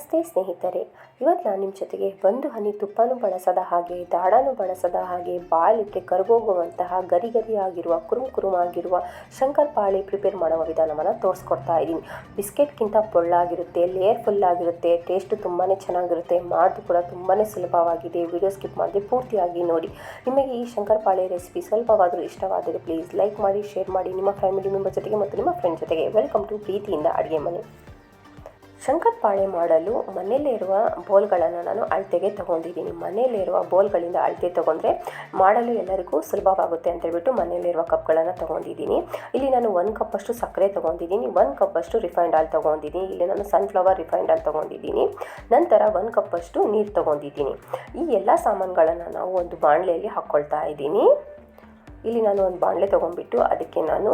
ನಮಸ್ತೆ ಸ್ನೇಹಿತರೆ. ಇವತ್ತು ನಾನು ನಿಮ್ಮ ಜೊತೆಗೆ ಒಂದು ಹನಿ ತುಪ್ಪನೂ ಬಳಸದ ಹಾಗೆ, ದಾಡನೂ ಬಳಸದ ಹಾಗೆ, ಬಾಯಲಿಕ್ಕೆ ಕರಗೋಗುವಂತಹ ಗರಿ ಗರಿ ಆಗಿರುವ ಕುರುಮ್ ಕುರುಮ್ ಆಗಿರುವ ಶಂಕರಪಾಳಿ ಪ್ರಿಪೇರ್ ಮಾಡುವ ವಿಧಾನವನ್ನು ತೋರಿಸ್ಕೊಡ್ತಾ ಇದ್ದೀನಿ. ಬಿಸ್ಕೆಟ್ಗಿಂತ ಪೊಳ್ಳಾಗಿರುತ್ತೆ ಲೇಯರ್ ಫುಲ್ ಆಗಿರುತ್ತೆ ಟೇಸ್ಟ್ ತುಂಬಾ ಚೆನ್ನಾಗಿರುತ್ತೆ, ಮಾಡೋದು ಕೂಡ ತುಂಬಾ ಸುಲಭವಾಗಿದೆ. ವಿಡಿಯೋ ಸ್ಕಿಪ್ ಮಾಡದೆ ಪೂರ್ತಿಯಾಗಿ ನೋಡಿ. ನಿಮಗೆ ಈ ಶಂಕರಪಾಳಿ ರೆಸಿಪಿ ಸ್ವಲ್ಪವಾದರೂ ಇಷ್ಟವಾದರೆ ಪ್ಲೀಸ್ ಲೈಕ್ ಮಾಡಿ ಶೇರ್ ಮಾಡಿ, ನಿಮ್ಮ ಫ್ಯಾಮಿಲಿ ಮೆಂಬರ್ ಜೊತೆಗೆ ಮತ್ತು ನಿಮ್ಮ ಫ್ರೆಂಡ್ ಜೊತೆಗೆ. ವೆಲ್ಕಮ್ ಟು ಪ್ರೀತಿಯಿಂದ ಅಡುಗೆ ಮನೆ. ಶಂಕರಪಾಳೆ ಮಾಡಲು ಮನೆಯಲ್ಲಿರುವ ಬೋಲ್ಗಳನ್ನು ನಾನು ಅಳತೆಗೆ ತೊಗೊಂಡಿದ್ದೀನಿ. ಮನೆಯಲ್ಲಿರುವ ಬೋಲ್ಗಳಿಂದ ಅಳತೆ ತೊಗೊಂಡ್ರೆ ಮಾಡಲು ಎಲ್ಲರಿಗೂ ಸುಲಭವಾಗುತ್ತೆ ಅಂತ ಹೇಳ್ಬಿಟ್ಟು ಮನೆಯಲ್ಲಿರುವ ಕಪ್ಗಳನ್ನು ತೊಗೊಂಡಿದ್ದೀನಿ. ಇಲ್ಲಿ ನಾನು ಒಂದು ಕಪ್ಪಷ್ಟು ಸಕ್ಕರೆ ತೊಗೊಂಡಿದ್ದೀನಿ. ಒಂದು ಕಪ್ಪಷ್ಟು ರಿಫೈಂಡ್ ಆಯಿಲ್ ತೊಗೊಂಡಿದ್ದೀನಿ. ಇಲ್ಲಿ ನಾನು ಸನ್ಫ್ಲವರ್ ರಿಫೈಂಡ್ ಆಯಿಲ್ ತೊಗೊಂಡಿದ್ದೀನಿ. ನಂತರ ಒಂದು ಕಪ್ಪಷ್ಟು ನೀರು ತೊಗೊಂಡಿದ್ದೀನಿ. ಈ ಎಲ್ಲ ಸಾಮಾನುಗಳನ್ನು ನಾವು ಒಂದು ಬಾಣಲೆಯಲ್ಲಿ ಹಾಕ್ಕೊಳ್ತಾ ಇದ್ದೀನಿ. ಇಲ್ಲಿ ನಾನು ಒಂದು ಬಾಣಲೆ ತೊಗೊಂಡ್ಬಿಟ್ಟು ಅದಕ್ಕೆ ನಾನು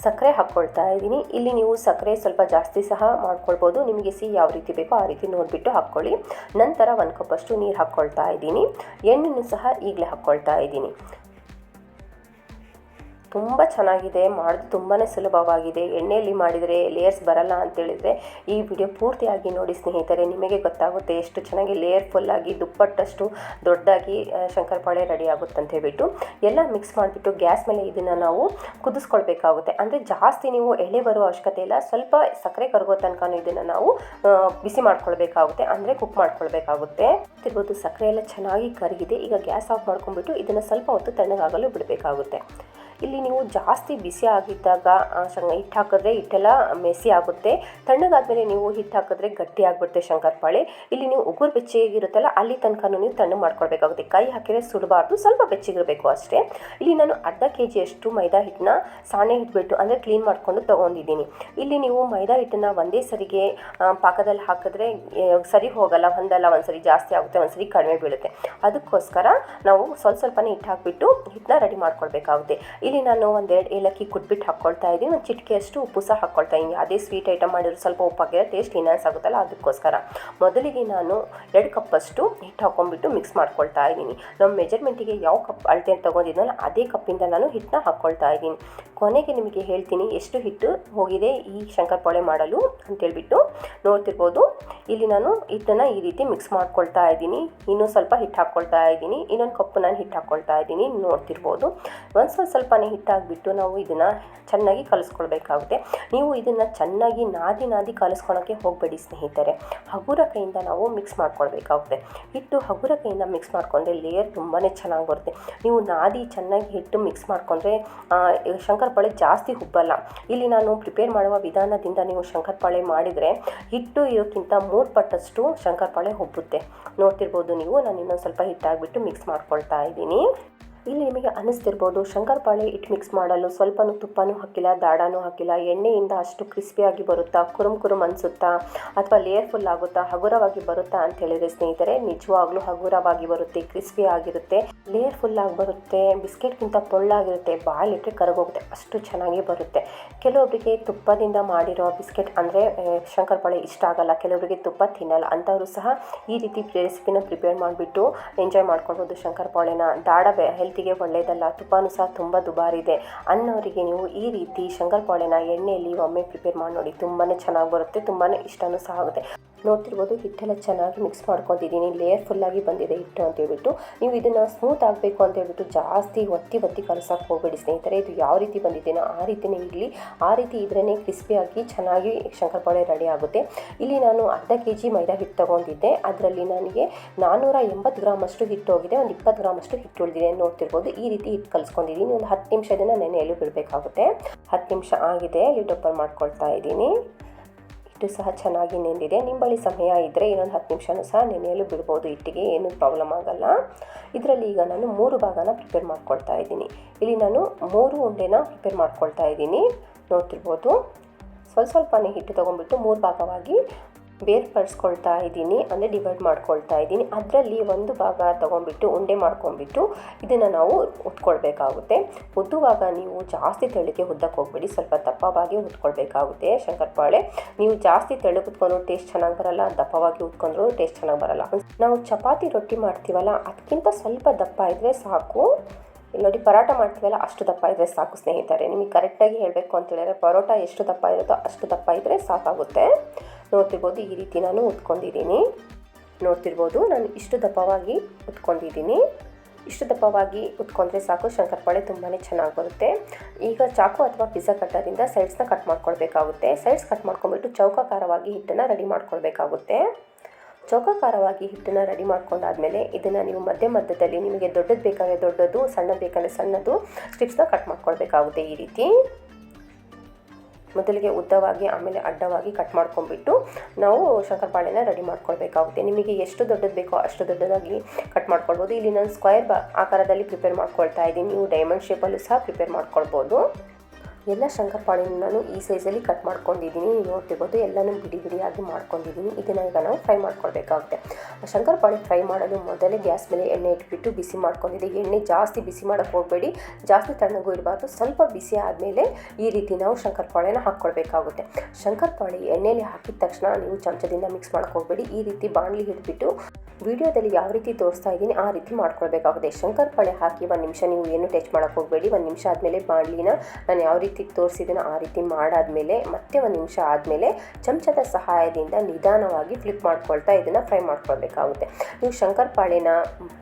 ಸಕ್ಕರೆ ಹಾಕ್ಕೊಳ್ತಾ ಇದ್ದೀನಿ. ಇಲ್ಲಿ ನೀವು ಸಕ್ಕರೆ ಸ್ವಲ್ಪ ಜಾಸ್ತಿ ಸಹ ಮಾಡ್ಕೊಳ್ಬೋದು. ನಿಮಗೆ ಸಿಹಿ ಯಾವ ರೀತಿ ಬೇಕೋ ಆ ರೀತಿ ನೋಡಿಬಿಟ್ಟು ಹಾಕ್ಕೊಳ್ಳಿ. ನಂತರ ಒಂದು ಕಪ್ಪಷ್ಟು ನೀರು ಹಾಕ್ಕೊಳ್ತಾ ಇದ್ದೀನಿ. ಎಣ್ಣೆನೂ ಸಹ ಈಗಲೇ ಹಾಕ್ಕೊಳ್ತಾ ಇದ್ದೀನಿ. ತುಂಬ ಚೆನ್ನಾಗಿದೆ, ಮಾಡೋದು ತುಂಬಾ ಸುಲಭವಾಗಿದೆ. ಎಣ್ಣೆಯಲ್ಲಿ ಮಾಡಿದರೆ ಲೇಯರ್ಸ್ ಬರಲ್ಲ ಅಂತೇಳಿದರೆ ಈ ವಿಡಿಯೋ ಪೂರ್ತಿಯಾಗಿ ನೋಡಿ ಸ್ನೇಹಿತರೆ, ನಿಮಗೆ ಗೊತ್ತಾಗುತ್ತೆ ಎಷ್ಟು ಚೆನ್ನಾಗಿ ಲೇಯರ್ ಫುಲ್ಲಾಗಿ ದುಪ್ಪಟ್ಟಷ್ಟು ದೊಡ್ಡದಾಗಿ ಶಂಕರಪಾಳೆ ರೆಡಿ ಆಗುತ್ತೆ ಅಂತ ಹೇಳ್ಬಿಟ್ಟು ಎಲ್ಲ ಮಿಕ್ಸ್ ಮಾಡಿಬಿಟ್ಟು ಗ್ಯಾಸ್ ಮೇಲೆ ಇದನ್ನು ನಾವು ಕುದಿಸ್ಕೊಳ್ಬೇಕಾಗುತ್ತೆ. ಅಂದರೆ ಜಾಸ್ತಿ ನೀವು ಎಳೆ ಬರೋ ಅವಶ್ಯಕತೆ ಇಲ್ಲ, ಸ್ವಲ್ಪ ಸಕ್ಕರೆ ಕರಗೋ ತನಕ ಇದನ್ನು ನಾವು ಬಿಸಿ ಮಾಡ್ಕೊಳ್ಬೇಕಾಗುತ್ತೆ. ಅಂದರೆ ಕುಕ್ ಮಾಡ್ಕೊಳ್ಬೇಕಾಗುತ್ತೆ. ತಿರ್ಬೋದು ಸಕ್ಕರೆ ಎಲ್ಲ ಚೆನ್ನಾಗಿ ಕರಗಿದೆ, ಈಗ ಗ್ಯಾಸ್ ಆಫ್ ಮಾಡ್ಕೊಂಡ್ಬಿಟ್ಟು ಇದನ್ನು ಸ್ವಲ್ಪ ಹೊತ್ತು ತಣ್ಣಗಾಗಲು ಬಿಡಬೇಕಾಗುತ್ತೆ. ಇಲ್ಲಿ ನೀವು ಜಾಸ್ತಿ ಬಿಸಿ ಆಗಿದ್ದಾಗ ಹಿಟ್ಟು ಹಾಕಿದ್ರೆ ಹಿಟ್ಟೆಲ್ಲ ಮೆಸಿ ಆಗುತ್ತೆ. ತಣ್ಣಗಾದ್ಮೇಲೆ ನೀವು ಹಿಟ್ಟು ಹಾಕಿದ್ರೆ ಗಟ್ಟಿ ಆಗಿಬಿಡುತ್ತೆ ಶಂಕರಪಾಳೆ ಇಲ್ಲಿ ನೀವು ಉಗುರು ಬೆಚ್ಚಗಿರುತ್ತಲ್ಲ ಅಲ್ಲಿ ತನಕ ನೀವು ತಣ್ಣಗೆ ಮಾಡ್ಕೊಳ್ಬೇಕಾಗುತ್ತೆ. ಕೈ ಹಾಕಿದ್ರೆ ಸುಡಬಾರ್ದು, ಸ್ವಲ್ಪ ಬೆಚ್ಚಗಿರಬೇಕು ಅಷ್ಟೇ. ಇಲ್ಲಿ ನಾನು ಅರ್ಧ ಕೆ ಜಿಯಷ್ಟು ಮೈದಾ ಹಿಟ್ಟನ್ನ ಸಾಣೆ ಹಿಟ್ಬಿಟ್ಟು, ಅಂದರೆ ಕ್ಲೀನ್ ಮಾಡಿಕೊಂಡು ತೊಗೊಂಡಿದ್ದೀನಿ. ಇಲ್ಲಿ ನೀವು ಮೈದಾ ಹಿಟ್ಟನ್ನು ಒಂದೇ ಸರಿಗೆ ಪಾಕದಲ್ಲಿ ಹಾಕಿದ್ರೆ ಸರಿ ಹೋಗಲ್ಲ, ಒಂದಲ್ಲ ಒಂದು ಸರಿ ಜಾಸ್ತಿ ಆಗುತ್ತೆ ಒಂದು ಸರಿ ಕಡಿಮೆ ಬೀಳುತ್ತೆ. ಅದಕ್ಕೋಸ್ಕರ ನಾವು ಸ್ವಲ್ಪ ಸ್ವಲ್ಪನೇ ಹಿಟ್ಟು ಹಾಕಿಬಿಟ್ಟು ಹಿಟ್ಟನ್ನ ರೆಡಿ ಮಾಡ್ಕೊಳ್ಬೇಕಾಗುತ್ತೆ. ಇಲ್ಲಿ ನಾನು ಒಂದೆರಡು ಏಲಕ್ಕಿ ಕುಟ್ಬಿಟ್ಟು ಹಾಕ್ಕೊಳ್ತಾ ಇದ್ದೀನಿ ಒಂದು ಚಿಟಿಕೆಯಷ್ಟು ಉಪ್ಪು ಸಹ ಹಾಕ್ಕೊಳ್ತಾ ಇದ್ದೀನಿ ಅದೇ ಸ್ವೀಟ್ ಐಟಮ್ ಮಾಡಿದ್ರೆ ಸ್ವಲ್ಪ ಉಪ್ಪು ಹಾಕಿದ್ರೆ ಟೇಸ್ಟ್ ಇನ್ಯಾನ್ಸ್ ಆಗುತ್ತಲ್ಲ ಅದಕ್ಕೋಸ್ಕರ. ಮೊದಲಿಗೆ ನಾನು ಎರಡು ಕಪ್ಪಷ್ಟು ಹಿಟ್ಟು ಹಾಕ್ಕೊಂಡ್ಬಿಟ್ಟು ಮಿಕ್ಸ್ ಮಾಡ್ಕೊಳ್ತಾ ಇದ್ದೀನಿ ನಮ್ಮ ಮೆಜರ್ಮೆಂಟಿಗೆ ಯಾವ ಕಪ್ ಅಳತೆ ತೊಗೊಂಡಿದ್ನಲ್ಲ ಅದೇ ಕಪ್ಪಿಂದ ನಾನು ಹಿಟ್ಟನ್ನ ಹಾಕ್ಕೊಳ್ತಾ ಇದ್ದೀನಿ ಕೊನೆಗೆ ನಿಮಗೆ ಹೇಳ್ತೀನಿ, ಎಷ್ಟು ಹಿಟ್ಟು ಹೋಗಿದೆ ಈ ಶಂಕರಪೊಳೆ ಮಾಡಲು ಅಂತೇಳ್ಬಿಟ್ಟು ನೋಡ್ತಿರ್ಬೋದು. ಇಲ್ಲಿ ನಾನು ಹಿಟ್ಟನ್ನು ಈ ರೀತಿ ಮಿಕ್ಸ್ ಮಾಡ್ಕೊಳ್ತಾ ಇದ್ದೀನಿ ಇನ್ನೂ ಸ್ವಲ್ಪ ಹಿಟ್ಟು ಹಾಕ್ಕೊಳ್ತಾ ಇದ್ದೀನಿ ಇನ್ನೊಂದು ಕಪ್ಪು ನಾನು ಹಿಟ್ಟು ಹಾಕ್ಕೊಳ್ತಾ ಇದ್ದೀನಿ ನೋಡ್ತಿರ್ಬೋದು. ಒಂದು ಸ್ವಲ್ಪ ಸ್ವಲ್ಪ ಸ್ವಲ್ಪನೇ ಹಿಟ್ಟಾಗಿಬಿಟ್ಟು ನಾವು ಇದನ್ನು ಚೆನ್ನಾಗಿ ಕಲಿಸ್ಕೊಳ್ಬೇಕಾಗುತ್ತೆ. ನೀವು ಇದನ್ನು ಚೆನ್ನಾಗಿ ನಾದಿ ನಾದಿ ಕಲಿಸ್ಕೊಳೋಕ್ಕೆ ಹೋಗಬೇಡಿ ಸ್ನೇಹಿತರೆ. ಹಗುರ ಕೈಯಿಂದ ನಾವು ಮಿಕ್ಸ್ ಮಾಡ್ಕೊಳ್ಬೇಕಾಗುತ್ತೆ. ಹಿಟ್ಟು ಹಗುರ ಕೈಯಿಂದ ಮಿಕ್ಸ್ ಮಾಡ್ಕೊಂಡ್ರೆ ಲೇಯರ್ ತುಂಬಾ ಚೆನ್ನಾಗಿ ಬರುತ್ತೆ. ನೀವು ನಾದಿ ಚೆನ್ನಾಗಿ ಹಿಟ್ಟು ಮಿಕ್ಸ್ ಮಾಡ್ಕೊಂಡ್ರೆ ಶಂಕರಪಾಳೆ ಜಾಸ್ತಿ ಹುಬ್ಬಲ್ಲ. ಇಲ್ಲಿ ನಾನು ಪ್ರಿಪೇರ್ ಮಾಡುವ ವಿಧಾನದಿಂದ ನೀವು ಶಂಕರಪಾಳೆ ಮಾಡಿದರೆ ಹಿಟ್ಟು ಇರೋಕ್ಕಿಂತ ಮೂರು ಪಟ್ಟಷ್ಟು ಶಂಕರಪಾಳೆ ಹುಬ್ಬುತ್ತೆ. ನೋಡ್ತಿರ್ಬೋದು ನೀವು ನಾನು ಇನ್ನೊಂದು ಸ್ವಲ್ಪ ಹಿಟ್ಟಾಗಿಬಿಟ್ಟು ಮಿಕ್ಸ್ ಮಾಡ್ಕೊಳ್ತಾ ಇದ್ದೀನಿ. ಇಲ್ಲಿ ನಿಮಗೆ ಅನ್ನಿಸ್ತಿರ್ಬೋದು ಶಂಕರಪಾಳೆ ಇಟ್ ಮಿಕ್ಸ್ ಮಾಡಲು ಸ್ವಲ್ಪನೂ ತುಪ್ಪನೂ ಹಾಕಿಲ್ಲ, ದಾಡಾನೂ ಹಾಕಿಲ್ಲ, ಎಣ್ಣೆಯಿಂದ ಅಷ್ಟು ಕ್ರಿಸ್ಪಿಯಾಗಿ ಬರುತ್ತಾ, ಕುರುಮ್ ಕುರುಮ್ ಅನಿಸುತ್ತಾ, ಅಥವಾ ಲೇಯರ್ ಫುಲ್ ಆಗುತ್ತಾ, ಹಗುರವಾಗಿ ಬರುತ್ತಾ ಅಂತ ಹೇಳಿದ್ರೆ ಸ್ನೇಹಿತರೆ, ನಿಜವಾಗ್ಲೂ ಹಗುರವಾಗಿ ಬರುತ್ತೆ, ಕ್ರಿಸ್ಪಿ ಆಗಿರುತ್ತೆ ಲೇಯರ್ ಫುಲ್ ಆಗಿ ಬರುತ್ತೆ, ಬಿಸ್ಕೆಟ್ಗಿಂತ ಪೊಳ್ಳಾಗಿರುತ್ತೆ ಬಾಯಲ್ಲಿಟ್ಟರೆ ಕರಗೋಗುತ್ತೆ, ಅಷ್ಟು ಚೆನ್ನಾಗಿ ಬರುತ್ತೆ. ಕೆಲವೊಬ್ಬರಿಗೆ ತುಪ್ಪದಿಂದ ಮಾಡಿರೋ ಬಿಸ್ಕೆಟ್ ಅಂದರೆ ಶಂಕರಪಾಳೆ ಇಷ್ಟ ಆಗಲ್ಲ ಕೆಲವರಿಗೆ ತುಪ್ಪ ತಿನ್ನಲ್ಲ ಅಂಥವರು ಸಹ ಈ ರೀತಿ ರೆಸಿಪಿನ ಪ್ರಿಪೇರ್ ಮಾಡಿಬಿಟ್ಟು ಎಂಜಾಯ್ ಮಾಡ್ಕೊಳ್ಬೋದು ಶಂಕರಪಾಳೆನ ದಾಡ ಹೆಲ್ತಿಗೆ ಒಳ್ಳೆಯದಲ್ಲ. ತುಪ್ಪನೂ ಸಹ ತುಂಬ ದುಬಾರಿದೆ. ಅನ್ನೋರಿಗೆ ನೀವು ಈ ರೀತಿ ಶಂಕರಪಾಳೆನ ಎಣ್ಣೆಯಲ್ಲಿ ಒಮ್ಮೆ ಪ್ರಿಪೇರ್ ಮಾಡಿ ನೋಡಿ. ತುಂಬಾ ಚೆನ್ನಾಗಿ ಬರುತ್ತೆ. ತುಂಬಾ ಇಷ್ಟನೂ ಸಹ ಆಗುತ್ತೆ. ನೋಡ್ತಿರ್ಬೋದು, ಹಿಟ್ಟೆಲ್ಲ ಚೆನ್ನಾಗಿ ಮಿಕ್ಸ್ ಮಾಡ್ಕೊತಿದ್ದೀನಿ ಲೇಯರ್ ಫುಲ್ಲಾಗಿ ಬಂದಿದೆ ಹಿಟ್ಟು ಅಂತ ಹೇಳ್ಬಿಟ್ಟು. ನೀವು ಇದನ್ನು ಸ್ಮೂತ್ ಆಗಬೇಕು ಅಂತ ಹೇಳ್ಬಿಟ್ಟು ಜಾಸ್ತಿ ಒತ್ತಿ ಒತ್ತಿ ಕಲಸಕ್ಕೆ ಹೋಗಬೇಡಿ ಸ್ನೇಹಿತರೆ. ಇದು ಯಾವ ರೀತಿ ಬಂದಿದ್ದೇನೋ ಆ ರೀತಿಯೇ ಇರಲಿ. ಆ ರೀತಿ ಇದ್ರೇ ಕ್ರಿಸ್ಪಿಯಾಗಿ ಚೆನ್ನಾಗಿ ಶಂಕರಪಾಳೆ ರೆಡಿ ಆಗುತ್ತೆ. ಇಲ್ಲಿ ನಾನು ಅರ್ಧ ಕೆ ಜಿ ಮೈದಾ ಹಿಟ್ಟು ತೊಗೊಂಡಿದ್ದೆ. ಅದರಲ್ಲಿ ನನಗೆ ನಾನ್ನೂರ ಎಂಬತ್ತು ಗ್ರಾಮಷ್ಟು ಹಿಟ್ಟು ಹೋಗಿದೆ. ಒಂದು ಇಪ್ಪತ್ತು ಗ್ರಾಮಷ್ಟು ಹಿಟ್ಟು ಉಳಿದಿದೆ. ನೋಡ್ತಿರ್ಬೋದು, ಈ ರೀತಿ ಹಿಟ್ಟು ಕಲಿಸ್ಕೊಂಡಿದ್ದೀನಿ. ಒಂದು ಹತ್ತು ನಿಮಿಷ ಇದನ್ನು ನೆನೆಯಲು ಬಿಡಬೇಕಾಗುತ್ತೆ. ಹತ್ತು ನಿಮಿಷ ಆಗಿದೆ. ಲಿಡ್ ಓಪನ್ ಮಾಡ್ಕೊಳ್ತಾ ಇದ್ದೀನಿ. ಹಿಟ್ಟು ಸಹ ಚೆನ್ನಾಗಿ ನೆಂದಿದೆ. ನಿಮ್ಮ ಬಳಿ ಸಮಯ ಇದ್ದರೆ ಇನ್ನೊಂದು ಹತ್ತು ನಿಮಿಷನೂ ಸಹ ನೆನೆಯಲು ಬಿಡ್ಬೋದು. ಹಿಟ್ಟಿಗೆ ಏನೂ ಪ್ರಾಬ್ಲಮ್ ಆಗಲ್ಲ. ಇದರಲ್ಲಿ ಈಗ ನಾನು ಮೂರು ಭಾಗನ ಪ್ರಿಪೇರ್ ಮಾಡ್ಕೊಳ್ತಾ ಇದ್ದೀನಿ. ಇಲ್ಲಿ ನಾನು ಮೂರು ಉಂಡೆನ ಪ್ರಿಪೇರ್ ಮಾಡ್ಕೊಳ್ತಾ ಇದ್ದೀನಿ. ನೋಡ್ತಿರ್ಬೋದು. ಸ್ವಲ್ಪ ಸ್ವಲ್ಪನೇ ಹಿಟ್ಟು ತೊಗೊಂಡ್ಬಿಟ್ಟು ಮೂರು ಭಾಗವಾಗಿ ಬೇರ್ಪಡಿಸ್ಕೊಳ್ತಾ ಇದ್ದೀನಿ, ಅಂದರೆ ಡಿವೈಡ್ ಮಾಡ್ಕೊಳ್ತಾ ಇದ್ದೀನಿ. ಅದರಲ್ಲಿ ಒಂದು ಭಾಗ ತೊಗೊಂಡ್ಬಿಟ್ಟು ಉಂಡೆ ಮಾಡ್ಕೊಂಡ್ಬಿಟ್ಟು ಇದನ್ನು ನಾವು ಉತ್ಕೊಳ್ಬೇಕಾಗುತ್ತೆ ಉದ್ದುವಾಗ ನೀವು ಜಾಸ್ತಿ ತೆಳ್ಳಗೆ ಉದ್ದಕ್ಕೆ ಹೋಗ್ಬೇಡಿ, ಸ್ವಲ್ಪ ದಪ್ಪವಾಗಿ ಉತ್ಕೊಳ್ಬೇಕಾಗುತ್ತೆ ಶಂಕರಪಾಳೆ. ನೀವು ಜಾಸ್ತಿ ತೆಳಗೆ ಉತ್ಕೊಂಡು ಟೇಸ್ಟ್ ಚೆನ್ನಾಗಿ ಬರಲ್ಲ, ದಪ್ಪವಾಗಿ ಉತ್ಕೊಂಡ್ರು ಟೇಸ್ಟ್ ಚೆನ್ನಾಗಿ ಬರಲ್ಲ. ನಾವು ಚಪಾತಿ ರೊಟ್ಟಿ ಮಾಡ್ತೀವಲ್ಲ, ಅದಕ್ಕಿಂತ ಸ್ವಲ್ಪ ದಪ್ಪ ಇದ್ದರೆ ಸಾಕು. ನೋಡಿ, ಪರೋಟ ಮಾಡ್ತೀವಲ್ಲ ಅಷ್ಟು ದಪ್ಪ ಇದ್ದರೆ ಸಾಕು ಸ್ನೇಹಿತರೆ. ನಿಮಗೆ ಕರೆಕ್ಟಾಗಿ ಹೇಳಬೇಕು ಅಂತ ಹೇಳಿದ್ರೆ ಪರೋಟ ಎಷ್ಟು ದಪ್ಪ ಇರುತ್ತೋ ಅಷ್ಟು ದಪ್ಪ ಇದ್ದರೆ ಸಾಕಾಗುತ್ತೆ. ನೋಡ್ತಿರ್ಬೋದು ಈ ರೀತಿ ನಾನು ಉತ್ಕೊಂಡಿದ್ದೀನಿ ನೋಡ್ತಿರ್ಬೋದು ನಾನು ಇಷ್ಟು ದಪ್ಪವಾಗಿ ಉತ್ಕೊಂಡಿದ್ದೀನಿ ಇಷ್ಟು ದಪ್ಪವಾಗಿ ಉತ್ಕೊಂಡ್ರೆ ಸಾಕು ಶಂಕರಪಾಳೆ ತುಂಬಾ ಚೆನ್ನಾಗಿ ಬರುತ್ತೆ. ಈಗ ಚಾಕು ಅಥವಾ ಪಿಜ್ಜಾ ಕಟ್ಟರಿಂದ ಸೈಡ್ಸ್ನ ಕಟ್ ಮಾಡ್ಕೊಳ್ಬೇಕಾಗುತ್ತೆ. ಸೈಡ್ಸ್ ಕಟ್ ಮಾಡ್ಕೊಂಡ್ಬಿಟ್ಟು ಚೌಕಾಕಾರವಾಗಿ ಹಿಟ್ಟನ್ನು ರೆಡಿ ಮಾಡ್ಕೊಳ್ಬೇಕಾಗುತ್ತೆ. ಚೌಕಾಕಾರವಾಗಿ ಹಿಟ್ಟನ್ನು ರೆಡಿ ಮಾಡ್ಕೊಂಡಾದ್ಮೇಲೆ ಇದನ್ನು ನೀವು ಮಧ್ಯ ಮಧ್ಯದಲ್ಲಿ ನಿಮಗೆ ದೊಡ್ಡದು ಬೇಕಾದರೆ ದೊಡ್ಡದು, ಸಣ್ಣದು ಬೇಕಾದರೆ ಸಣ್ಣದು ಸ್ಟ್ರಿಪ್ಸ್ನ ಕಟ್ ಮಾಡ್ಕೊಳ್ಬೇಕಾಗುತ್ತೆ ಈ ರೀತಿ. ಮೊದಲಿಗೆ ಉದ್ದವಾಗಿ, ಆಮೇಲೆ ಅಡ್ಡವಾಗಿ ಕಟ್ ಮಾಡ್ಕೊಂಡ್ಬಿಟ್ಟು ನಾವು ಶಂಕರಪಾಳೆನ ರೆಡಿ ಮಾಡ್ಕೊಳ್ಬೇಕಾಗುತ್ತೆ. ನಿಮಗೆ ಎಷ್ಟು ದೊಡ್ಡದು ಬೇಕೋ ಅಷ್ಟು ದೊಡ್ಡದಾಗಿ ಕಟ್ ಮಾಡ್ಕೊಳ್ಬೋದು. ಇಲ್ಲಿ ನಾನು ಸ್ಕ್ವೇರ್ ಆಕಾರದಲ್ಲಿ ಪ್ರಿಪೇರ್ ಮಾಡ್ಕೊಳ್ತಾ ಇದ್ದೀನಿ. ನೀವು ಡೈಮಂಡ್ ಶೇಪಲ್ಲೂ ಸಹ ಪ್ರಿಪೇರ್ ಮಾಡ್ಕೊಳ್ಬೋದು. ಎಲ್ಲ ಶಂಕರಪಾಳಿನ ನಾನು ಈ ಸೈಜಲ್ಲಿ ಕಟ್ ಮಾಡ್ಕೊಂಡಿದ್ದೀನಿ. ನೀವು ನೋಡ್ತಿರ್ಬೋದು ಎಲ್ಲನೂ ಬಿಡಿ ಬಿಡಿಯಾಗಿ ಮಾಡ್ಕೊಂಡಿದ್ದೀನಿ. ಇದನ್ನ ಈಗ ನಾವು ಫ್ರೈ ಮಾಡ್ಕೊಳ್ಬೇಕಾಗುತ್ತೆ. ಶಂಕರಪಾಳಿ ಫ್ರೈ ಮಾಡಲು ಮೊದಲೇ ಗ್ಯಾಸ್ ಮೇಲೆ ಎಣ್ಣೆ ಇಟ್ಬಿಟ್ಟು ಬಿಸಿ ಮಾಡ್ಕೊಂಡಿದ್ದೆ ಎಣ್ಣೆ ಜಾಸ್ತಿ ಬಿಸಿ ಮಾಡೋಕ್ಕೆ ಹೋಗಬೇಡಿ. ಜಾಸ್ತಿ ತಣ್ಣಗೂ ಇರಬಾರ್ದು. ಸ್ವಲ್ಪ ಬಿಸಿ ಆದಮೇಲೆ ಈ ರೀತಿ ನಾವು ಶಂಕರಪಾಳೆನ ಹಾಕ್ಕೊಳ್ಬೇಕಾಗುತ್ತೆ. ಶಂಕರಪಾಳಿ ಎಣ್ಣೆಯಲ್ಲಿ ಹಾಕಿದ ತಕ್ಷಣ ನೀವು ಚಮಚದಿಂದ ಮಿಕ್ಸ್ ಮಾಡೋಕ್ಕೆ ಹೋಗಬೇಡಿ. ಈ ರೀತಿ ಬಾಣಲಿ ಹಿಡಿದ್ಬಿಟ್ಟು ವಿಡಿಯೋದಲ್ಲಿ ಯಾವ ರೀತಿ ತೋರಿಸ್ತಾ ಇದ್ದೀನಿ, ಆ ರೀತಿ ಮಾಡ್ಕೊಳ್ಬೇಕಾಗುತ್ತೆ. ಶಂಕರಪಾಳೆ ಹಾಕಿ ಒಂದು ನಿಮಿಷ ನೀವು ಏನು ಟಚ್ ಮಾಡೋಕ್ಕೆ ಹೋಗಬೇಡಿ, ಒಂದು ನಿಮಿಷ ಆದಮೇಲೆ ಬಾಣಲಿನ ನಾನು ಯಾವ ರೀತಿ ತೋರಿಸಿದ್ದೀನೋ ಆ ರೀತಿ ಮಾಡಾದಮೇಲೆ, ಮತ್ತೆ ಒಂದು ನಿಮಿಷ ಆದಮೇಲೆ ಚಮಚದ ಸಹಾಯದಿಂದ ನಿಧಾನವಾಗಿ ಫ್ಲಿಪ್ ಮಾಡ್ಕೊಳ್ತಾ ಇದನ್ನು ಫ್ರೈ ಮಾಡ್ಕೊಳ್ಬೇಕಾಗುತ್ತೆ. ನೀವು ಶಂಕರಪಾಳೆನ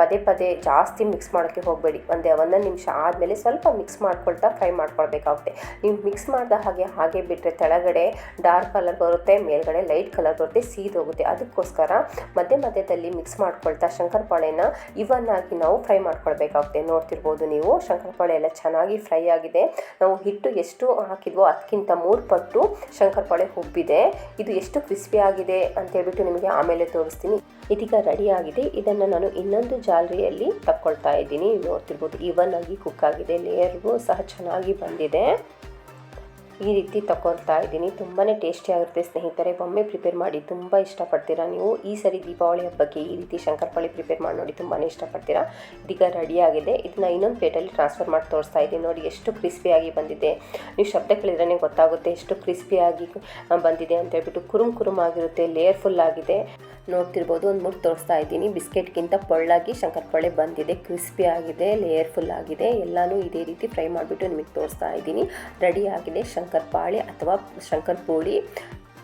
ಪದೇ ಪದೇ ಜಾಸ್ತಿ ಮಿಕ್ಸ್ ಮಾಡೋಕ್ಕೆ ಹೋಗಬೇಡಿ. ಒಂದೇ ಒಂದೊಂದು ನಿಮಿಷ ಆದಮೇಲೆ ಸ್ವಲ್ಪ ಮಿಕ್ಸ್ ಮಾಡ್ಕೊಳ್ತಾ ಫ್ರೈ ಮಾಡ್ಕೊಳ್ಬೇಕಾಗುತ್ತೆ. ನೀವು ಮಿಕ್ಸ್ ಮಾಡಿದ ಹಾಗೆ ಹಾಗೆ ಬಿಟ್ಟರೆ ಕೆಳಗಡೆ ಡಾರ್ಕ್ ಕಲರ್ ಬರುತ್ತೆ, ಮೇಲ್ಗಡೆ ಲೈಟ್ ಕಲರ್ ಬರುತ್ತೆ ಸೀದೋಗುತ್ತೆ ಅದಕ್ಕೋಸ್ಕರ ಮಧ್ಯ ಮಧ್ಯದಲ್ಲಿ ಮಿಕ್ಸ್ ಮಾಡ್ಕೊಳ್ತಾ ಶಂಕರಪಾಳೆನ ಇವನ್ ಆಗಿ ನಾವು ಫ್ರೈ ಮಾಡ್ಕೊಳ್ಬೇಕಾಗುತ್ತೆ. ನೋಡ್ತಿರ್ಬೋದು ನೀವು ಶಂಕರಪಾಳೆ ಎಲ್ಲ ಚೆನ್ನಾಗಿ ಫ್ರೈ ಆಗಿದೆ. ನಾವು ಹಿಟ್ಟು ಎಷ್ಟು ಹಾಕಿದ್ವೋ ಅದಕ್ಕಿಂತ ಮೂರು ಪಟ್ಟು ಶಂಕರಪಾಳೆ ಉಬ್ಬಿದೆ. ಇದು ಎಷ್ಟು ಕ್ರಿಸ್ಪಿ ಆಗಿದೆ ಅಂತ ಹೇಳ್ಬಿಟ್ಟು ನಿಮಗೆ ಆಮೇಲೆ ತೋರಿಸ್ತೀನಿ. ಇದೀಗ ರೆಡಿ ಆಗಿದೆ. ಇದನ್ನು ನಾನು ಇನ್ನೊಂದು ಜಾಲರಿಯಲ್ಲಿ ತಕ್ಕೊಳ್ತಾ ಇದ್ದೀನಿ. ನೋಡ್ತಿರ್ಬೋದು ಇವನ್ ಆಗಿ ಕುಕ್ ಆಗಿದೆ. ಲೇಯರ್ಗೂ ಸಹ ಚೆನ್ನಾಗಿ ಬಂದಿದೆ. ಈ ರೀತಿ ತಗೊಳ್ತಾ ಇದ್ದೀನಿ. ತುಂಬಾ ಟೇಸ್ಟಿಯಾಗಿರುತ್ತೆ ಸ್ನೇಹಿತರೆ. ಒಮ್ಮೆ ಪ್ರಿಪೇರ್ ಮಾಡಿ ತುಂಬ ಇಷ್ಟಪಡ್ತೀರಾ ನೀವು? ಈ ಸರಿ ದೀಪಾವಳಿ ಹಬ್ಬಕ್ಕೆ ಈ ರೀತಿ ಶಂಕರಪಾಳಿ ಪ್ರಿಪೇರ್ ಮಾಡಿ ನೋಡಿ ತುಂಬಾ ಇಷ್ಟಪಡ್ತೀರಾ? ಇದೀಗ ರೆಡಿಯಾಗಿದೆ ಇದನ್ನ ಇನ್ನೊಂದು ಪ್ಲೇಟಲ್ಲಿ ಟ್ರಾನ್ಸ್ಫರ್ ಮಾಡಿ ತೋರಿಸ್ತಾ ಇದ್ದೀನಿ. ನೋಡಿ ಎಷ್ಟು ಕ್ರಿಸ್ಪಿಯಾಗಿ ಬಂದಿದೆ. ನೀವು ಶಬ್ದ ಕೇಳಿದ್ರೇ ಗೊತ್ತಾಗುತ್ತೆ ಎಷ್ಟು ಕ್ರಿಸ್ಪಿಯಾಗಿ ಬಂದಿದೆ ಅಂತ ಹೇಳ್ಬಿಟ್ಟು ಕುರುಮ್ ಕುರುಮ್ ಆಗಿರುತ್ತೆ ಲೇಯರ್ಫುಲ್ ಆಗಿದೆ. ನೋಡ್ತಿರ್ಬೋದು, ಒಂದು ಮೂರು ತೋರಿಸ್ತಾ ಇದ್ದೀನಿ. ಬಿಸ್ಕೆಟ್ಗಿಂತ ಪೊಳ್ಳಾಗಿ ಶಂಕರ್ಪೊಳೆ ಬಂದಿದೆ, ಕ್ರಿಸ್ಪಿ ಆಗಿದೆ ಲೇಯರ್ ಫುಲ್ ಆಗಿದೆ. ಎಲ್ಲನೂ ಇದೇ ರೀತಿ ಫ್ರೈ ಮಾಡಿಬಿಟ್ಟು ನಿಮಗೆ ತೋರಿಸ್ತಾ ಇದ್ದೀನಿ. ರೆಡಿ ಆಗಿದೆ ಶಂಕರಪಾಳೆ ಅಥವಾ ಶಂಕರಪೋಳಿ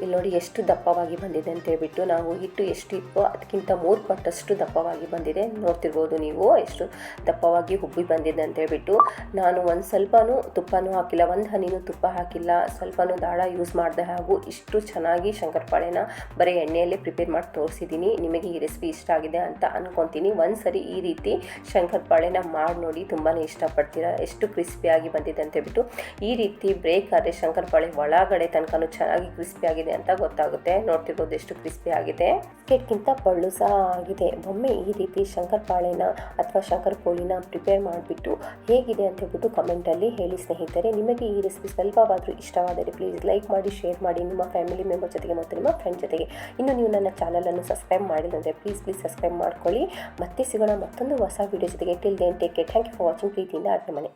ಇಲ್ಲಿ ನೋಡಿ ಎಷ್ಟು ದಪ್ಪವಾಗಿ ಬಂದಿದೆ ಅಂತ ಹೇಳ್ಬಿಟ್ಟು ನಾವು ಹಿಟ್ಟು ಎಷ್ಟು ಇತ್ತು ಅದಕ್ಕಿಂತ ಮೂರು ಪಟ್ಟಷ್ಟು ದಪ್ಪವಾಗಿ ಬಂದಿದೆ. ನೋಡ್ತಿರ್ಬೋದು ನೀವು ಎಷ್ಟು ದಪ್ಪವಾಗಿ ಹುಬ್ಬಿ ಬಂದಿದೆ ಅಂತ ಹೇಳ್ಬಿಟ್ಟು. ನಾನು ಒಂದು ಸ್ವಲ್ಪನೂ ತುಪ್ಪನೂ ಹಾಕಿಲ್ಲ, ಒಂದು ಹನಿನೂ ತುಪ್ಪ ಹಾಕಿಲ್ಲ, ಸ್ವಲ್ಪನೂ ದಾಳ ಯೂಸ್ ಮಾಡಿದೆ ಹಾಗೂ ಇಷ್ಟು ಚೆನ್ನಾಗಿ ಶಂಕರಪಾಳೆನ ಬರೀ ಎಣ್ಣೆಯಲ್ಲೇ ಪ್ರಿಪೇರ್ ಮಾಡಿ ತೋರಿಸಿದ್ದೀನಿ. ನಿಮಗೆ ಈ ರೆಸಿಪಿ ಇಷ್ಟ ಆಗಿದೆ ಅಂತ ಅಂದ್ಕೊತೀನಿ ಒಂದು ಸರಿ ಈ ರೀತಿ ಶಂಕರಪಾಳೆನ ಮಾಡಿ ನೋಡಿ ತುಂಬಾ ಇಷ್ಟಪಡ್ತೀರಾ, ಎಷ್ಟು ಕ್ರಿಸ್ಪಿಯಾಗಿ ಬಂದಿದೆ ಅಂತ ಹೇಳ್ಬಿಟ್ಟು. ಈ ರೀತಿ ಬ್ರೇಕ್ ಆದರೆ ಶಂಕರಪಾಳೆ ಒಳಗಡೆ ತನಕನೂ ಚೆನ್ನಾಗಿ ಕ್ರಿಸ್ಪಿಯಾಗಿದೆ ಅಂತ ಗೊತ್ತಾಗುತ್ತೆ. ನೋಡ್ತಿರ್ಬೋದು ಎಷ್ಟು ಕ್ರಿಸ್ಪಿ ಆಗಿದೆ. ಬಿಸ್ಕೆಟ್ಗಿಂತ ಪಳ್ಳು ಸಹ ಆಗಿದೆ. ಒಮ್ಮೆ ಈ ರೀತಿ ಶಂಕರಪಾಳೆನ ಅಥವಾ ಶಂಕರಪೋಳಿನ ಪ್ರಿಪೇರ್ ಮಾಡಿಬಿಟ್ಟು ಹೇಗಿದೆ ಅಂತ ಹೇಳ್ಬಿಟ್ಟು ಕಮೆಂಟಲ್ಲಿ ಹೇಳಿ ಸ್ನೇಹಿತರೆ. ನಿಮಗೆ ಈ ರೆಸಿಪಿ ಸ್ವಲ್ಪವಾದರೂ ಇಷ್ಟವಾದರೆ ಪ್ಲೀಸ್ ಲೈಕ್ ಮಾಡಿ ಶೇರ್ ಮಾಡಿ ನಿಮ್ಮ ಫ್ಯಾಮಿಲಿ ಮೆಂಬರ್ ಜೊತೆಗೆ ಮತ್ತು ನಿಮ್ಮ ಫ್ರೆಂಡ್ ಜೊತೆಗೆ. ಇನ್ನು ನೀವು ನನ್ನ ಚಾನಲನ್ನು ಸಬ್ಸ್ಕ್ರೈಬ್ ಮಾಡಿಲ್ಲ ಅಂದರೆ ಪ್ಲೀಸ್ ಪ್ಲೀಸ್ ಸಬ್ಸ್ಕ್ರೈಬ್ ಮಾಡ್ಕೊಳ್ಳಿ. ಮತ್ತೆ ಸಿಗೋಣ ಮತ್ತೊಂದು ಹೊಸ ವೀಡಿಯೋ ಜೊತೆಗೆ. Till then take care thank you for watching ಪ್ರೀತಿಯಿಂದ ಅಡ್ಡ ಮನೆ.